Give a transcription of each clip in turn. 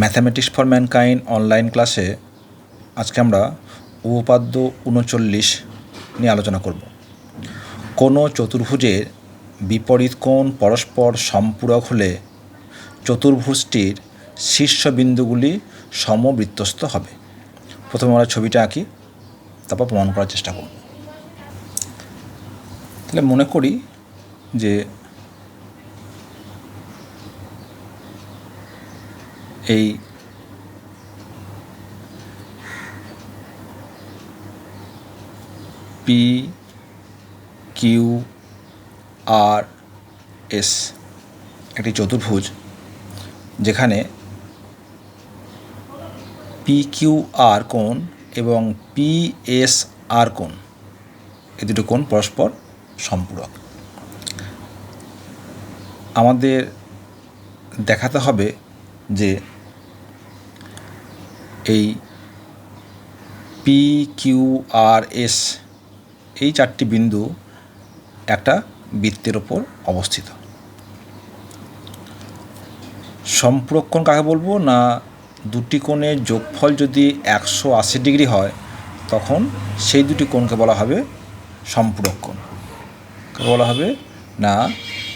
Mathematics for mankind online ক্লাসে আজকে আমরা উপপাদ্য উনচল্লিশ নিয়ে আলোচনা করব। কোনো চতুর্ভুজের বিপরীত কোণ পরস্পর সম্পূরক হলে চতুর্ভুজটির শীর্ষবিন্দুগুলি সমবৃত্তস্থ হবে। প্রথমে আমরা ছবিটা আঁকি, তারপর প্রমাণ করার চেষ্টা করব। তাহলে মনে করি যে এই পি কিউ আর এস একটি চতুর্ভুজ, যেখানে পি কিউ আর কোণ এবং পি এস আর কোণ এ দুটো কোণ পরস্পর সম্পূরক। আমাদের দেখাতে হবে যে এই পি কিউ আর এস এই চারটি বিন্দু একটা বৃত্তের ওপর অবস্থিত। সম্পূরক কোণ কাকে বলব না দুটি কোণের যোগফল যদি একশো আশি ডিগ্রি হয়, তখন সেই দুটি কোণকে বলা হবে সম্পূরক বলা হবে? না,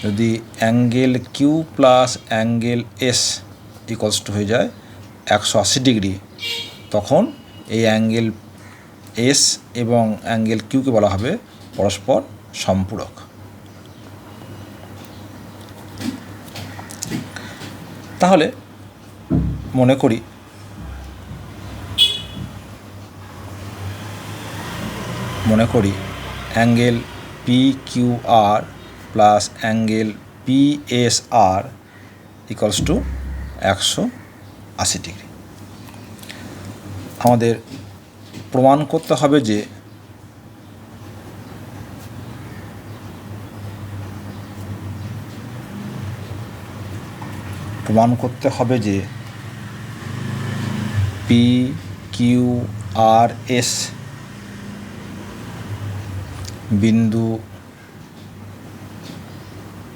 যদি angle Q plus angle S equals to হয়ে যায় একশো আশি ডিগ্রি তখন এই অ্যাঙ্গেল এস এবং অ্যাঙ্গেল কিউকে বলা হবে পরস্পর সম্পূরক। তাহলে মনে করি মনে করি angle P Q R plus angle P S R equals to একশো আশি ডিগ্রি। আমাদের প্রমাণ করতে হবে যে প্রমাণ করতে হবে যে পি কিউ আর এস বিন্দু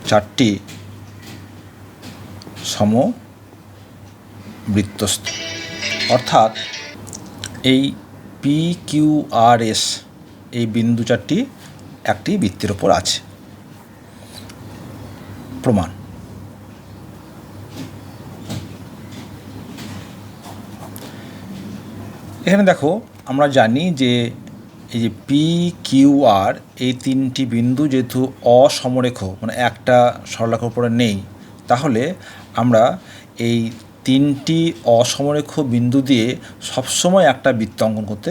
চারটি সম বৃত্তস্থ অর্থাৎ এই পি কিউ আর এস এই বিন্দু চারটি একটি বৃত্তের ওপর আছে। প্রমাণ। এখানে দেখো, আমরা জানি যে এই যে পি কিউ আর এই তিনটি বিন্দু যেহেতু অসমরেখ মানে একটা সরলরেখার উপরে নেই, তাহলে আমরা এই তিনটি অসমরেখ বিন্দু দিয়ে সবসময় একটা বৃত্ত অঙ্কন করতে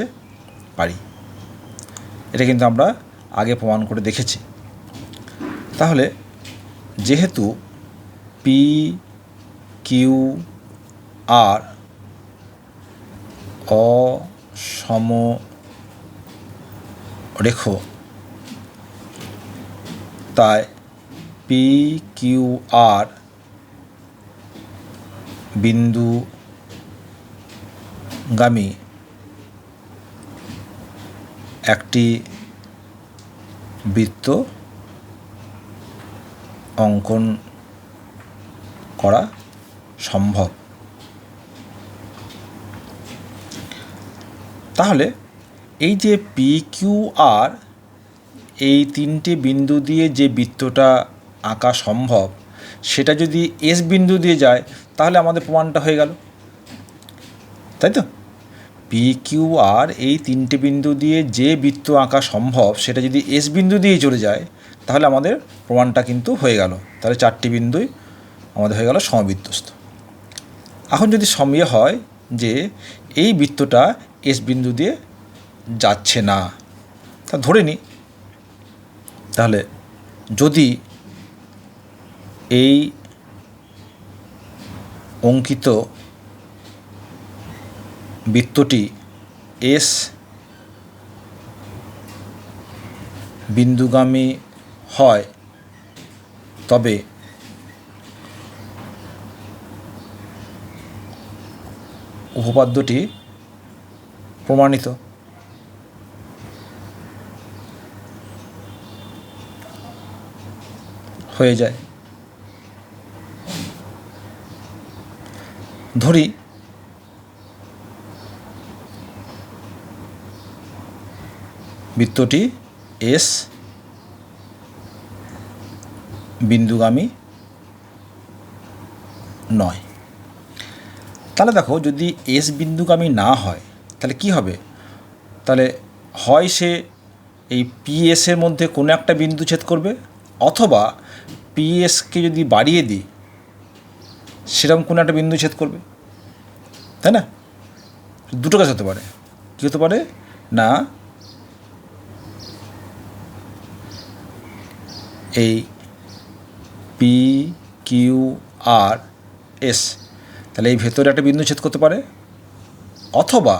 পারি। এটা কিন্তু আমরা আগে প্রমাণ করে দেখেছি। তাহলে যেহেতু পি কিউ আর অসম রেখ তাই পি কিউ আর বিন্দুগামী একটি বৃত্ত অঙ্কন করা সম্ভব। তাহলে এই যে পি কিউ আর এই তিনটে বিন্দু দিয়ে যে বৃত্তটা আঁকা সম্ভব সেটা যদি এস বিন্দু দিয়ে যায়, তাহলে আমাদের প্রমাণটা হয়ে গেল। তাই তো? পি কিউ আর এই তিনটে বিন্দু দিয়ে যে বৃত্ত আঁকা সম্ভব, সেটা যদি এস বিন্দু দিয়ে চলে যায়, তাহলে আমাদের প্রমাণটা কিন্তু হয়ে গেল। তাহলে চারটি বিন্দুই আমাদের হয়ে গেল সমবৃত্তস্থ। এখন যদি সমিয়ে হয় যে এই বৃত্তটা এস বিন্দু দিয়ে যাচ্ছে না, তা ধরে নিই তাহলে যদি এই অঙ্কিত বৃত্তটি এস বিন্দুগামী হয় তবে উপপাদ্যটি প্রমাণিত। হয়ে যায়। ধরি। বৃত্তটি এস বিন্দুগামী নয়। তাহলে দেখো, যদি এস বিন্দুগামী না হয়, তাহলে কি হবে? তাহলে হয় সে এই পিএসের মধ্যে কোনো একটা বিন্দু ছেদ করবে, অথবা পিএসকে যদি বাড়িয়ে দিই সেরকম কোনো একটা বিন্দু ছেদ করবে। তাই না? দুটো কাজ হতে পারে। কী হতে পারে? না, এই পি কিউ আর এস তাহলে এই ভেতরে একটা বিন্দু ছেদ করতে পারে। অথবা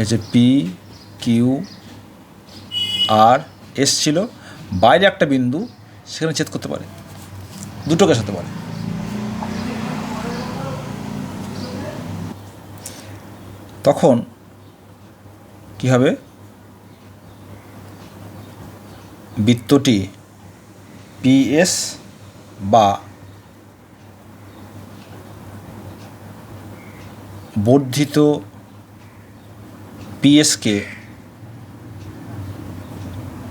এই যে পি কিউ আর এস ছিল বাইরে একটা বিন্দু সেখানে ছেদ করতে পারে। দুটো কেস হতে পারে। তখন কি হবে? বৃত্তটি পিএস বা বর্ধিত পিএসকে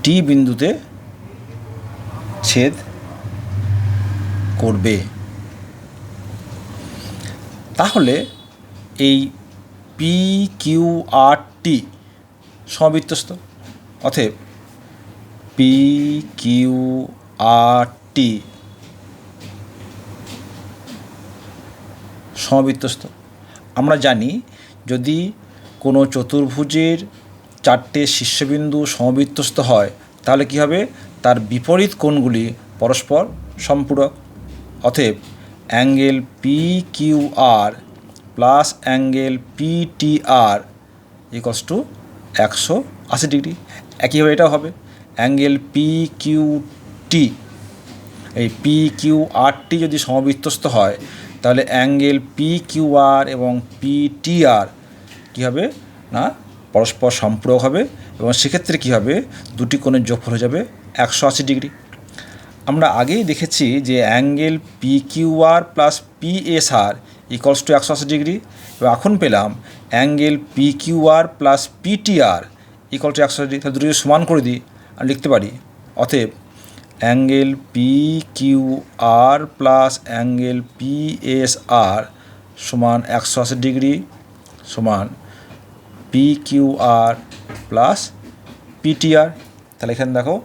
টি বিন্দুতে ছেদ করবে। তাহলে এই পি কিউ আর টি সমবৃত্তস্ত অতএব পি কিউ আর টি সমবৃত্তস্ত আমরা জানি যদি কোনো চতুর্ভুজের চারটে শীর্ষবিন্দু সমবৃত্তস্ত হয়, তাহলে কী হবে? তার বিপরীত কোণগুলি পরস্পর সম্পূরক। অতএব angle P Q R plus angle P T R equals to একশো আশি ডিগ্রি। একইভাবে এটাও হবে। অ্যাঙ্গেল পি কিউ টি এই পি কিউ আরটি যদি সমবৃত্তস্ত হয়, তাহলে অ্যাঙ্গেল পি কিউ আর এবং পি টি আর কী হবে? না পরস্পর সম্পূরক হবে এবং সেক্ষেত্রে কী হবে? দুটি কোণের যোগফল হয়ে যাবে একশো আশি ডিগ্রি। আমরা আগেই দেখেছি যে angle P Q R plus P S R equals to একশো আশি ডিগ্রি। এবং এখন পেলাম angle P Q R plus P T R equal to একশো আশি ডিগ্রি। তাহলে দুটোকে সমান করে দিই আর লিখতে পারি। অতএব angle P Q R plus angle P S R সমান একশো আশি ডিগ্রি সমান P Q R plus P T R তাহলে এখানে দেখো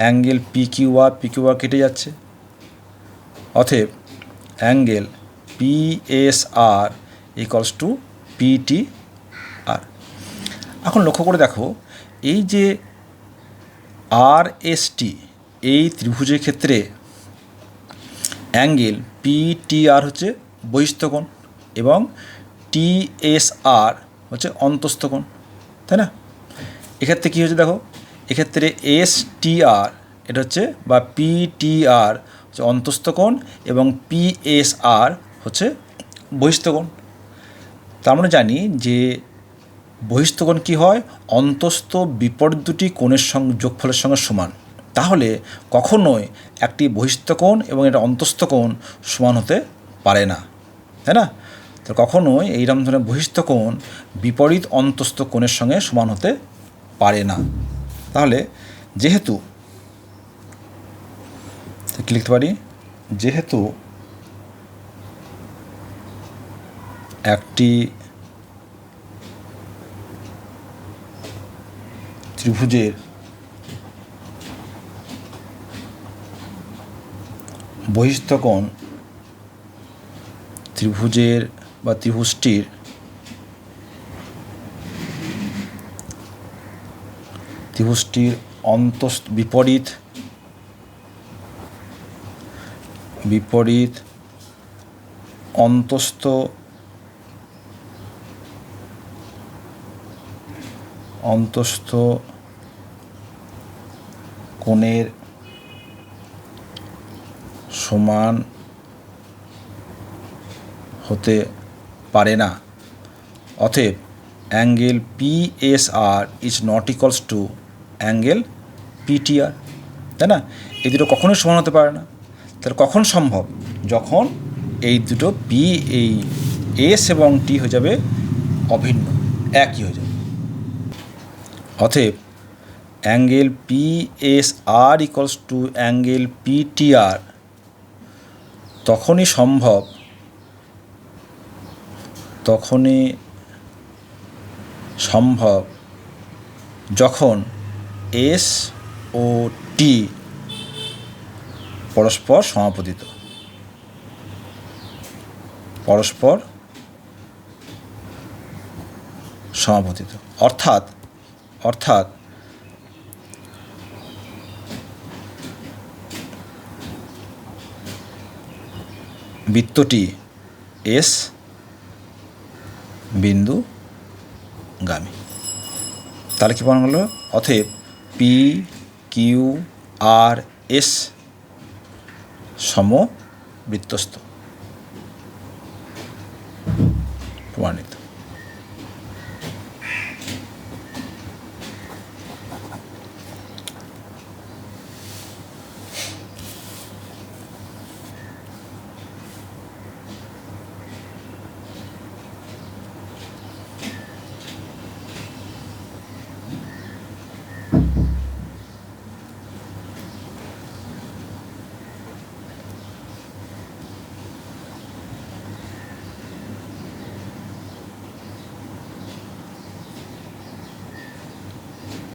angle P Q R P Q কেটে যাচ্ছে। অতএব angle P S R equals to P T R এখন লক্ষ্য করে দেখো, এই যে আর এস টি এই ত্রিভুজের ক্ষেত্রে অ্যাঙ্গেল পি টি আর হচ্ছে বহিস্থকোণ এবং টি হচ্ছে অন্তস্থকোণ তাই না? এক্ষেত্রে কী হচ্ছে দেখো, এক্ষেত্রে এস টি আর এটা হচ্ছে বা পি টি আর হচ্ছে অন্তস্থকোণ এবং পি এস আর হচ্ছে বহিস্থকোণ তা আমরা জানি যে বহিস্থকোণ কী হয়? অন্তস্থ বিপরীত দুটি কোণের সঙ্গে যোগফলের সঙ্গে সমান। তাহলে কখনোই একটি বহিস্থকোণ এবং এটা অন্তস্থকোণ সমান হতে পারে না, তাই না? তো কখনোই এইরকম ধরনের বহিস্থকোণ বিপরীত অন্তস্থ কোণের সঙ্গে সমান হতে পারে না। তাহলে যেহেতু কী লিখতে পারি? যেহেতু একটি ত্রিভুজের বহিস্থকোণ ত্রিভুজের বা ত্রিভুজটির ত্রিভুজটির অন্তস্থ বিপরীত বিপরীত অন্তস্থ অন্তস্থ কোণের সমান হতে পারে না। অতএব, angle P S R is not equals to angle PTR তাই না? এই দুটো কখনোই সমান হতে পারে না। তাহলে কখন সম্ভব? যখন এই দুটো পি এই এস এবং টি হয়ে যাবে অভিন্ন, একই হয়ে যাবে। অতএব, angle P S R equals to angle P T R তখনই সম্ভব তখনই সম্ভব যখন এস ও টি পরস্পর সমাপতিত। পরস্পর সমাপতিত। অর্থাৎ অর্থাৎ বৃত্তটি এস বিন্দু গামী। তাহলে কী প্রমাণ হলো? অতএব পি কিউ আর এস সম